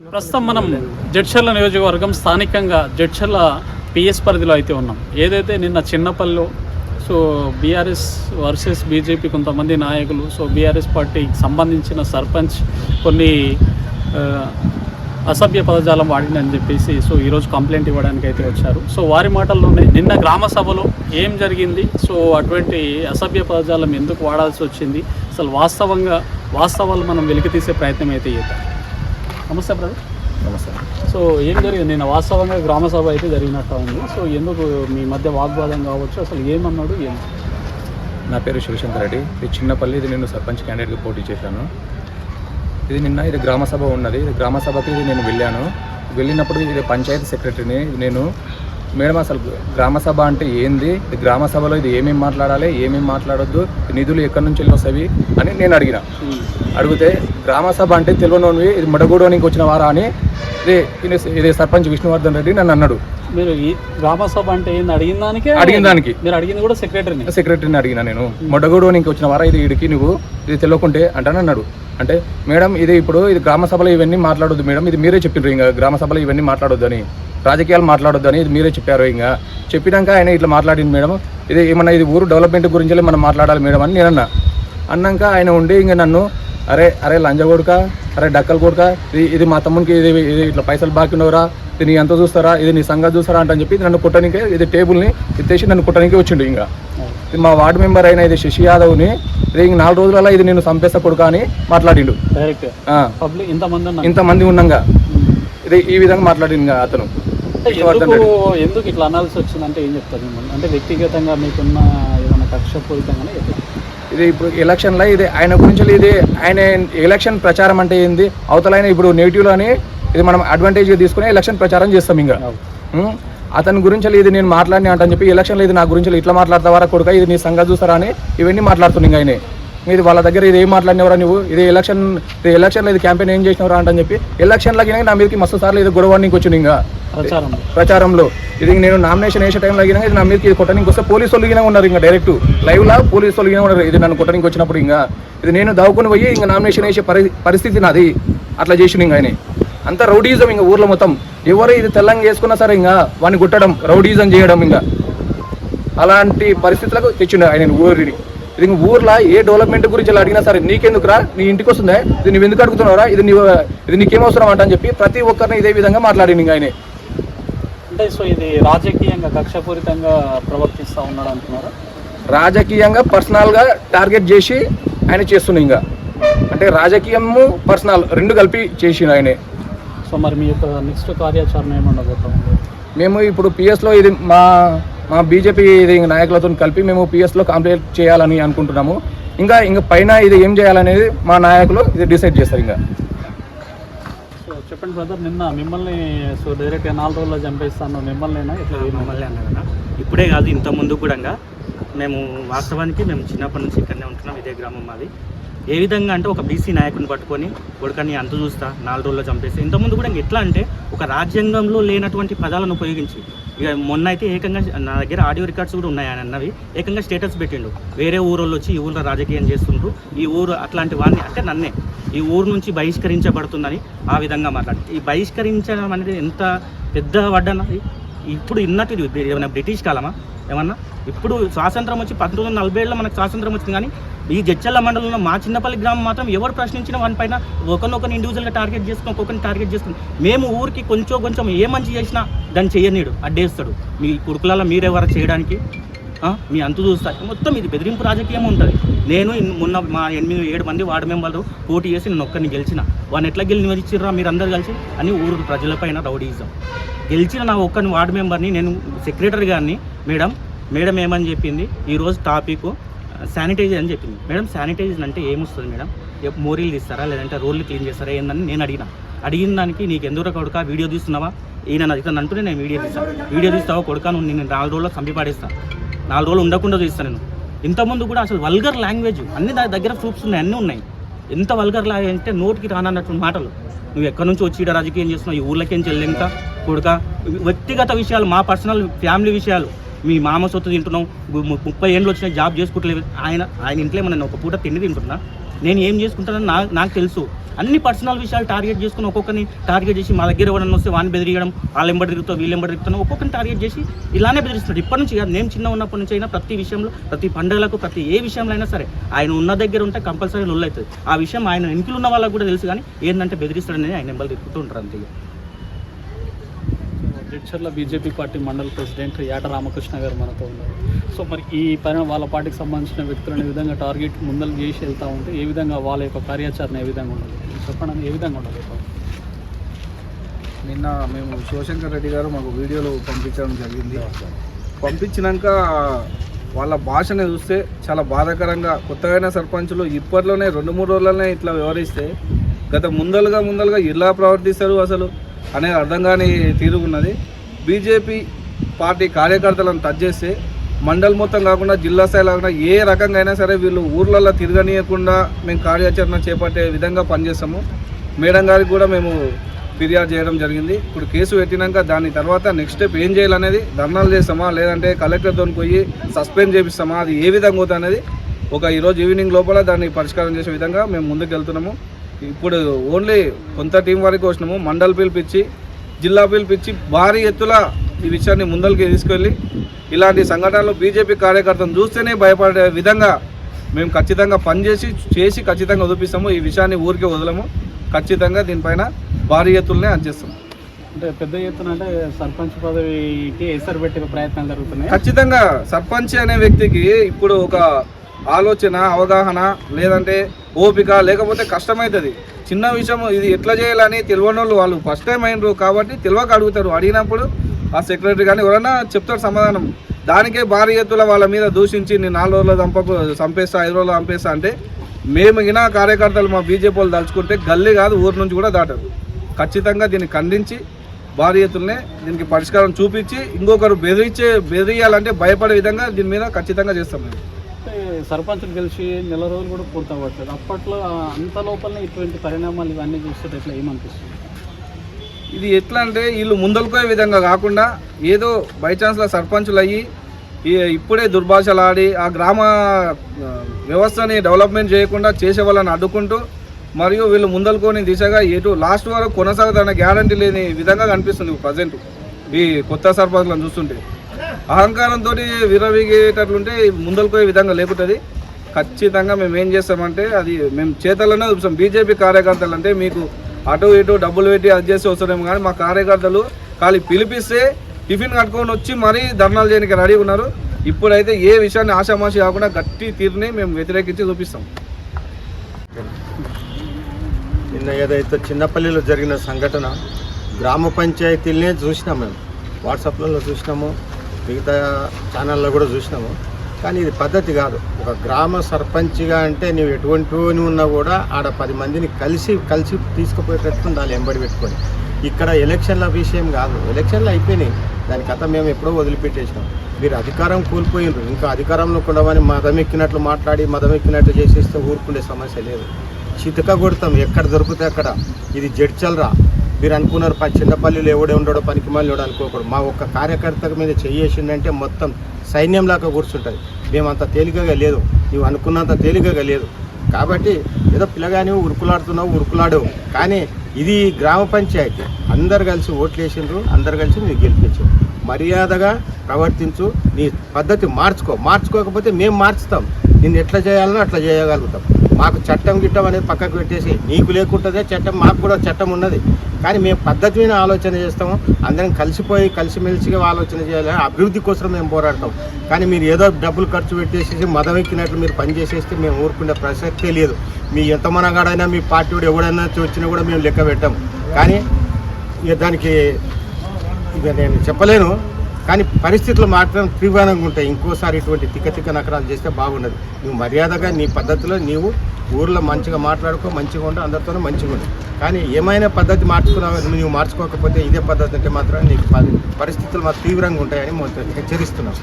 ప్రస్తుతం మనం జడ్చర్ల నియోజకవర్గం స్థానికంగా జడ్చర్ల పిఎస్ పరిధిలో అయితే ఉన్నాం. ఏదైతే నిన్న చిన్నపల్లిలో సో బీఆర్ఎస్ వర్సెస్ బీజేపీ కొంతమంది నాయకులు సో బీఆర్ఎస్ పార్టీకి సంబంధించిన సర్పంచ్ కొన్ని అసభ్య పదజాలం వాడిందని చెప్పేసి సో ఈరోజు కంప్లైంట్ ఇవ్వడానికి అయితే వచ్చారు. సో వారి మాటల్లోనే నిన్న గ్రామ సభలో ఏం జరిగింది? సో అటువంటి అసభ్య పదజాలం ఎందుకు వాడాల్సి వచ్చింది? అసలు వాస్తవంగా వాస్తవాలు మనం వెలికి తీసే ప్రయత్నం అయితే చేద్దాం. నమస్తే బ్రదర్. నమస్తే. సో ఏం జరిగింది? నేను వాస్తవంగా గ్రామ సభ అయితే జరిగినట్టు ఉంది. సో ఎందుకు మీ మధ్య వాగ్వాదం కావచ్చు? అసలు ఏమన్నాడు? ఏం? నా పేరు శివశంకర్ రెడ్డి. ఇది చిన్నపల్లి ఇది నేను సర్పంచ్ క్యాండిడేట్గా పోటీ చేశాను. ఇది నిన్న ఇది గ్రామ సభ ఉన్నది. ఇది గ్రామ సభకి ఇది నేను వెళ్ళాను. వెళ్ళినప్పుడు ఇది పంచాయతీ సెక్రటరీని నేను మేడం అసలు గ్రామ సభ అంటే ఏంది? గ్రామ సభలో ఇది ఏమేమి మాట్లాడాలి ఏమేమి మాట్లాడొద్దు నిధులు ఎక్కడి నుంచి వస్తాయి అని నేను అడిగిన. అడిగితే గ్రామ సభ అంటే తెలియనోనివి ఇది మడగూడోనికి వచ్చిన వారా అని ఇది సర్పంచ్ విష్ణువర్ధన్ రెడ్డి నన్ను అన్నాడు. మీరు గ్రామ సభ అంటే ఏంది? అడిగిన దానికే అడిగిన దానికి. మీరు అడిగింది కూడా సెక్రటరీని సెక్రటరీని అడిగిన నేను. మొడగూడు నీకు వచ్చిన వారా ఇది ఇడికి నువ్వు? ఇది తెలియకుంటే అంటాను అన్నాడు. అంటే మేడం ఇది ఇప్పుడు ఇది గ్రామ సభలో ఇవన్నీ మాట్లాడొద్దు మేడం ఇది మీరే చెప్పిండ్రు ఇంకా గ్రామ సభలో ఇవన్నీ మాట్లాడొద్దు అని. రాజకీయాలు మాట్లాడొద్దు అని ఇది మీరే చెప్పారు ఇంకా. చెప్పినాక ఆయన ఇట్లా మాట్లాడింది మేడం. ఇది ఏమన్నా ఇది ఊరు డెవలప్మెంట్ గురించి మనం మాట్లాడాలి మేడం అని నేను అన్నా అన్నాక ఆయన ఉండి ఇంకా నన్ను అరే అరే లంజ కొడుక అరే డక్కలు కొడుక ఇది ఇది మా తమ్మునికి ఇది ఇది ఇట్లా పైసలు బాకీ ఉన్నవరా? ఇది నీ ఎంత చూస్తారా? ఇది నీ సంగతి చూస్తారా? అంటని చెప్పి నన్ను కుట్టడానికి ఇది టేబుల్ని ఎత్తేసి నన్ను కుట్టడానికి వచ్చిండు ఇంకా. ఇది మా వార్డు మెంబర్ అయిన ఇది శశి యాదవ్ని ఇది ఇంక నాలుగు రోజులలో ఇది నేను సంపేస్తా కొడుక అని మాట్లాడిండు. ఇంతమంది ఉన్నాగా. ఇది ఈ విధంగా మాట్లాడింది అతను. ఎందుకు ఇట్లా అనాల్సి వచ్చిందంటే ఏం చెప్తారు మిమ్మల్ని? అంటే వ్యక్తిగతంగా మీకున్న ఏమైనా కక్షపూరితంగానే? ఇది ఇప్పుడు ఎలక్షన్లో ఇది ఆయన గురించి ఇది ఆయన ఎలక్షన్ ప్రచారం అంటే ఏంది? అవతలైన ఇప్పుడు నెగిటివ్లో అని ఇది మనం అడ్వాంటేజ్గా తీసుకుని ఎలక్షన్ ప్రచారం చేస్తాం ఇంకా? అతని గురించి ఇది నేను మాట్లాడినా అంటని చెప్పి ఎలక్షన్లో ఇది నా గురించి ఇట్లా మాట్లాడతావారా కొడుక? ఇది నీ సంగతి చూస్తారా అని ఇవన్నీ మాట్లాడుతుంది ఇంకా ఆయన. మీది వాళ్ళ దగ్గర ఇది ఏం మాట్లాడినవరా నువ్వు? ఇది ఎలక్షన్ ఇది ఎలక్షన్లో ఇది క్యాంపెయిన్ ఏం చేసినవరా అంటని చెప్పి ఎలక్షన్లకి నా మీదకి మస్తు సార్లు ఇది గొడవ నీకు వచ్చింది ఇంకా. ప్రచారంలో. ఇది నేను నామినేషన్ వేసే టైంలో అడిగినా ఇది నా మీద ఇది కొట్టడానికి వస్తే పోలీసు వాళ్ళు ఉన్నారు ఇంకా డైరెక్ట్ లైవ్ లా పోలీసు వాళ్ళు ఉన్నారు. ఇది నన్ను కొట్టడానికి వచ్చినప్పుడు ఇంకా. ఇది నేను దావుకొని పోయి ఇంకా నామినేషన్ వేసే పరిస్థితి నాది. అట్లా చేసిన ఇంకా ఆయన. అంత రౌడీజం ఇంకా ఊర్లో మొత్తం. ఎవరు ఇది తెల్లంగా వేసుకున్నా సరే ఇంకా వాడిని కొట్టడం రౌడీజం చేయడం ఇంకా. అలాంటి పరిస్థితులకు తెచ్చిండు ఆయన ఊరిని. ఇది ఇంక ఊర్లో ఏ డెవలప్మెంట్ గురించి ఇలా అడిగినా సరే నీకెందుకురా? నీ ఇంటికి వస్తుందా? ఇది నువ్వు ఎందుకు అడుగుతున్నావురా? ఇది నీ ఇది నీకేమవసరం అంట అని చెప్పి ప్రతి ఒక్కరిని ఇదే విధంగా మాట్లాడింది ఇంకా ఆయనే. అంటే సో ఇది రాజకీయంగా కక్షపూరితంగా ప్రవర్తిస్తూ ఉన్నాడు అంటున్నారా? రాజకీయంగా పర్సనల్గా టార్గెట్ చేసి ఆయన చేస్తున్నా ఇంకా. అంటే రాజకీయము పర్సనల్ రెండు కలిపి చేసిన ఆయనే. సో మరి మీ యొక్క నెక్స్ట్ కార్యాచరణ ఏమండబోతా ఉంది మేము ఇప్పుడు పిఎస్లో ఇది మా మా బీజేపీ ఇది నాయకులతో కలిపి మేము పిఎస్లో కంప్లీట్ చేయాలని అనుకుంటున్నాము. ఇంకా ఇంకా పైన ఇది ఏం చేయాలనేది మా నాయకులు ఇది డిసైడ్ చేస్తారు ఇంకా. సో చెప్పండి బ్రదర్ నిన్న మిమ్మల్ని సో డైరెక్ట్గా నాలుగు రోజుల్లో చంపేస్తాను. మిమ్మల్నేనా? ఇట్లా ఏమన్నా? మమ్మల్ని అన్నదన్న ఇప్పుడే కాదు ఇంత ముందు కూడా మేము వాస్తవానికి మేము చిన్నప్పటి నుంచి ఇక్కడనే ఉంటున్నాం ఇదే గ్రామం మాది. ఏ విధంగా అంటే ఒక బీసీ నాయకుని పట్టుకొని కొడుకని అంత చూస్తా నాలుగు రోజుల్లో చంపేసి ఇంతకుముందు కూడా ఎట్లా అంటే ఒక రాజ్యాంగంలో లేనటువంటి పదాలను ఉపయోగించి ఇక మొన్న అయితే ఏకంగా నా దగ్గర ఆడియో రికార్డ్స్ కూడా ఉన్నాయి ఆయన అన్నవి. ఏకంగా స్టేటస్ పెట్టిండు. వేరే ఊరోళ్ళు వచ్చి ఈ ఊళ్ళో రాజకీయం చేస్తుండ్రు. ఈ ఊరు అట్లాంటి వాడిని అంటే నన్నే ఈ ఊరు నుంచి బహిష్కరించబడుతుందని ఆ విధంగా మాట్లాడి. ఈ బహిష్కరించడం అనేది ఎంత పెద్ద వడ్డన్నది ఇప్పుడు ఇన్నట్టు ఏమైనా బ్రిటిష్ కాలమా? ఏమన్నా? ఇప్పుడు స్వాతంత్రం వచ్చి పంతొమ్మిది వందల నలభై ఏళ్ళలో మనకు స్వాతంత్రం వచ్చింది కానీ ఈ జడ్చల్ల మండలంలో మా చిన్నపల్లి గ్రామం మాత్రం ఎవరు ప్రశ్నించిన వాని పైన ఒకరినొకరిని ఇండివిజువల్గా టార్గెట్ చేసుకుని ఒక్కొక్కరిని టార్గెట్ చేసుకుని మేము ఊరికి కొంచెం కొంచెం ఏ మంచి చేసినా దాన్ని చేయనీడు అడ్డేస్తాడు. మీ కొడుకులలో మీరెవరు చేయడానికి మీ అంతు చూస్తా మొత్తం ఇది బెదిరింపు రాజకీయం ఉంటుంది. నేను మొన్న మా ఎనిమిది ఏడు మంది వార్డు మెంబర్లు పోటీ చేసి నేను ఒక్కరిని గెలిచిన. వాడిని ఎట్లా గెలిచిర్రా మీరు అందరు కలిసి? అని ఊరు ప్రజలపైన రౌడీజం. గెలిచిన నా ఒక్కని వార్డు మెంబర్ని నేను సెక్రటరీ గారిని మేడం మేడం ఏమని చెప్పింది? ఈరోజు టాపిక్ శానిటైజర్ అని చెప్పింది. మేడం శానిటైజర్ అంటే ఏమొస్తుంది మేడం? మోరీలు తీస్తారా లేదంటే రోడ్లు క్లీన్ చేస్తారా ఏందని నేను అడిగిన. అడిగిన దానికి నీకు ఎందుకు కొడుక వీడియో తీస్తున్నావా? ఈయన ఇతను అంటూనే నేను వీడియో తీస్తాను వీడియో తీస్తావా కొడుక నువ్వు నేను నాలుగు రోజుల్లో చంపిపాడేస్తాను నాలుగు రోజులు ఉండకుండా తీస్తాను నేను. ఇంతకుముందు కూడా అసలు వల్గర్ లాంగ్వేజ్ అన్ని దగ్గర ప్రూఫ్స్ ఉన్నాయి అన్నీ ఉన్నాయి. ఎంత వల్గర్ లాగా అంటే నోటికి రానన్నటువంటి మాటలు. నువ్వు ఎక్కడి నుంచి వచ్చి రాజకీయం చేస్తున్నావు? ఈ ఊళ్ళకేం చెల్లెంక కొడుక? వ్యక్తిగత విషయాలు మా పర్సనల్ ఫ్యామిలీ విషయాలు. మీ మామ సొత్తు తింటున్నాం ముప్పై ఏళ్ళు వచ్చిన జాబ్ చేసుకుంటలేదు. ఆయన ఆయన ఇంట్లో ఏమన్నా ఒక పూట తిండి తింటున్నా? నేను ఏం చేసుకుంటానని నాకు నాకు తెలుసు. అన్ని పర్సనల్ విషయాలు టార్గెట్ చేసుకుని ఒక్కొక్కరిని టార్గెట్ చేసి మా దగ్గర ఎవరన్నా వస్తే వాని బెదిరియడం వాళ్ళు ఎంబడి తిరుగుతావు వీళ్ళు ఎంబడి తిరుగుతాను ఒక్కొక్కరిని టార్గెట్ చేసి ఇలానే బెదిరిస్తున్నాడు. ఇప్పటి నుంచి కాదు నేను చిన్న ఉన్నప్పటి నుంచి అయినా ప్రతి విషయంలో ప్రతి పండుగలకు ప్రతి ఏ విషయంలో అయినా సరే ఆయన ఉన్న దగ్గర ఉంటే కంపల్సరీ లొల్లు అవుతుంది ఆ విషయం ఆయన వెనుకలు ఉన్న వాళ్ళకి కూడా తెలుసు కానీ ఏంటంటే బెదిరిస్తాడని ఆయన ఎంబలు తిరుగుతూ ఉంటారు అంతే ఇక. BJP party mandal president Yata Ramakrishna garu మనతో ఉన్నారు. సో మరి ఈ పైన వాళ్ళ పార్టీకి సంబంధించిన వ్యక్తులను ఈ విధంగా టార్గెట్ ముందలు చేసి వెళ్తూ ఉంటే ఏ విధంగా వాళ్ళ యొక్క కార్యాచరణ ఏ విధంగా ఉండదు చెప్పండి ఏ విధంగా ఉండదు నిన్న మేము శివశంకర్ రెడ్డి గారు మాకు వీడియోలు పంపించడం జరిగింది. పంపించినాక వాళ్ళ భాషను చూస్తే చాలా బాధాకరంగా కొత్తగా సర్పంచులు ఇప్పట్లోనే రెండు మూడు రోజులనే ఇట్లా వ్యవహరిస్తే గత ముందలుగా ముందలుగా ఇలా ప్రవర్తిస్తారు అసలు. అనేది అర్థం కాని తీరుగున్నది బీజేపీ పార్టీ కార్యకర్తలను టచ్ చేస్తే మండల్ మొత్తం కాకుండా జిల్లా స్థాయిలో కాకుండా ఏ రకంగా అయినా సరే వీళ్ళు ఊర్లలో తిరగనీయకుండా మేము కార్యాచరణ చేపట్టే విధంగా పనిచేస్తాము. మేడం గారికి కూడా మేము ఫిర్యాదు చేయడం జరిగింది. ఇప్పుడు కేసు పెట్టినాక దాని తర్వాత నెక్స్ట్ స్టెప్ ఏం చేయాలనేది ధర్నాలు చేస్తామా? లేదంటే కలెక్టర్తో పోయి సస్పెండ్ చేపిస్తామా? అది ఏ విధంగా అవుతుంది అనేది ఒక ఈరోజు ఈవినింగ్ లోపల దాన్ని పరిష్కారం చేసే విధంగా మేము ముందుకు వెళ్తున్నాము ఇప్పుడు ఓన్లీ కొంత టీం వరకు వచ్చినాము. మండల్ పిలిపించి జిల్లా పిలిపించి భారీ ఎత్తుల ఈ విషయాన్ని ముందరికి తీసుకెళ్ళి ఇలాంటి సంఘటనలు బీజేపీ కార్యకర్తను చూస్తేనే భయపడే విధంగా మేము ఖచ్చితంగా పనిచేసి చేసి ఖచ్చితంగా వదిలిపిస్తాము ఈ విషయాన్ని ఊరికే వదలము. ఖచ్చితంగా దీనిపైన భారీ ఎత్తులనే అందిస్తాం అంటే పెద్ద ఎత్తున అంటే సర్పంచ్ పదవికి ఎసరు పెట్టే ప్రయత్నాలు జరుగుతున్నాయి? ఖచ్చితంగా సర్పంచ్ అనే వ్యక్తికి ఇప్పుడు ఒక ఆలోచన అవగాహన లేదంటే ఓపిక లేకపోతే కష్టమవుతుంది చిన్న విషయం ఇది ఎట్లా చేయాలని తెలియని వాళ్ళు వాళ్ళు ఫస్ట్ టైం అయినరు కాబట్టి తెలియక అడుగుతారు. అడిగినప్పుడు ఆ సెక్రటరీ కానీ ఎవరైనా చెప్తారు సమాధానం. దానికే భారీ ఎత్తుల వాళ్ళ మీద దూషించి నేను నాలుగు రోజులు చంపకు చంపేస్తా ఐదు రోజులు చంపేస్తా అంటే మేము గిన కార్యకర్తలు మా బీజేపీ వాళ్ళు తలుచుకుంటే గల్లీ కాదు ఊరు నుంచి కూడా దాటరు. ఖచ్చితంగా దీన్ని ఖండించి భారీ ఎత్తులనే దీనికి పరిష్కారం చూపించి ఇంకొకరు బెదిరించే బెదిరియాలంటే భయపడే విధంగా దీని మీద ఖచ్చితంగా చేస్తాం మేము. సర్పంచులు గెలిచి నెల రోజులు కూడా పూర్తవ్వట్లేదు అప్పట్లో అంత లోపలనే ఇటువంటి పరిణామాలు ఇవన్నీ చూస్తే ఎట్లా ఏమనిపిస్తుంది? ఇది ఎట్లా అంటే వీళ్ళు ముందలుకోయే విధంగా కాకుండా ఏదో బై ఛాన్స్లో సర్పంచులు అయ్యి ఇప్పుడే దుర్భాషలు ఆడి ఆ గ్రామ వ్యవస్థని డెవలప్మెంట్ చేయకుండా చేసే వాళ్ళని అడ్డుకుంటూ మరియు వీళ్ళు ముందలుకొని దిశగా ఎటు లాస్ట్ వరకు కొనసాగుతున్న గ్యారంటీ లేని విధంగా కనిపిస్తుంది ప్రజెంట్ ఈ కొత్త సర్పంచులను చూస్తుంటే. అహంకారంతో విరవీగేటట్లుంటే ముందలుకోయే విధంగా లేకుంటుంది ఖచ్చితంగా మేము ఏం చేస్తామంటే అది మేము చేతల్లోనే చూపిస్తాం. బీజేపీ కార్యకర్తలు అంటే మీకు అటు ఇటు డబ్బులు పెట్టి అది చేసి వస్తారేమో కానీ మా కార్యకర్తలు ఖాళీ పిలిపిస్తే టిఫిన్ కట్టుకొని వచ్చి మరీ ధర్నాలు చేయడానికి రెడీ ఉన్నారు. ఇప్పుడైతే ఏ విషయాన్ని ఆషామాషి కాకుండా గట్టి తీరుని మేము వ్యతిరేకించి చూపిస్తాం. నిన్న ఏదైతే చిన్నపల్లిలో జరిగిన సంఘటన గ్రామ పంచాయతీలనే చూసినాం మేము. వాట్సాప్లలో చూసినాము. మిగతా ఛానల్లో కూడా చూసినాము. కానీ ఇది పద్ధతి కాదు. ఒక గ్రామ సర్పంచ్గా అంటే నువ్వు ఎటువంటి ఉన్నా కూడా ఆడ పది మందిని కలిసి కలిసి తీసుకుపోయేటట్టు ఉండాలి ఎంబడి పెట్టుకొని. ఇక్కడ ఎలక్షన్ల విషయం కాదు. ఎలక్షన్లు అయిపోయినాయి. దాని కథ మేము ఎప్పుడో వదిలిపెట్టేసినాం. మీరు అధికారం కోల్పోయినారు. ఇంకా అధికారంలో ఉండవని మదం ఎక్కినట్లు మాట్లాడి మదం ఎక్కినట్లు చేసేస్తే ఊరుకుండే సమస్య లేదు. చితక కొడతాం. ఎక్కడ దొరికితే అక్కడ? ఇది జడ్చల్రా? మీరు అనుకున్నారు ప చిన్నపల్లిలో ఎవడే ఉండడో పనికి మళ్ళీ అనుకోకూడదు. మా ఒక్క కార్యకర్త మీద చెయ్యేసిందంటే మొత్తం సైన్యంలాగా కూర్చుంటుంది. అంత తేలికగా లేదు. నువ్వు అనుకున్నంత తేలికగా లేదు. కాబట్టి ఏదో పిల్లగాని ఉరుకులాడుతున్నావు ఉరుకులాడవు. కానీ ఇది గ్రామ పంచాయతీ. అందరు కలిసి ఓట్లు వేసిండ్రు అందరు కలిసి నువ్వు గెలిపించు. మర్యాదగా ప్రవర్తించు. నీ పద్ధతి మార్చుకో. మార్చుకోకపోతే మేము మార్చుతాం. నిన్ను ఎట్లా చేయాలనో అట్లా చేయగలుగుతాం. మాకు చట్టం గిట్టం అనేది పక్కకు పెట్టేసి నీకు లేకుంటుందే చట్టం మాకు కూడా చట్టం ఉన్నది. కానీ మేము పద్ధతి మీద ఆలోచన చేస్తాము. అందరం కలిసిపోయి కలిసిమెలిసిగా ఆలోచన చేయాలి. అభివృద్ధి కోసం మేము పోరాడతాం. కానీ మీరు ఏదో డబ్బులు ఖర్చు పెట్టేసేసి మదం ఎక్కినట్లు మీరు పని చేసేస్తే మేము ఊరుకునే ప్రసక్తే లేదు. మీ ఎంత మనగాడైనా మీ పార్టీ ఎవడైనా వచ్చినా కూడా మేము లెక్క పెట్టాం. కానీ ఇక దానికి ఇక నేను చెప్పలేను. కానీ పరిస్థితులు మాత్రం తీవ్రంగా ఉంటాయి. ఇంకోసారి ఇటువంటి తిక్క తిక్క నకరాలు చేస్తే బాగుండదు. నువ్వు మర్యాదగా నీ పద్ధతిలో నీవు ఊర్లో మంచిగా మాట్లాడుకో మంచిగా ఉండు అందరితోనూ మంచిగా ఉండు. కానీ ఏమైనా పద్ధతి మార్చుకున్నావు? నువ్వు మార్చుకోకపోతే ఇదే పద్ధతి అంటే మాత్రం నీకు పరిస్థితులు మాత్రం తీవ్రంగా ఉంటాయని మొత్తం హెచ్చరిస్తున్నాం.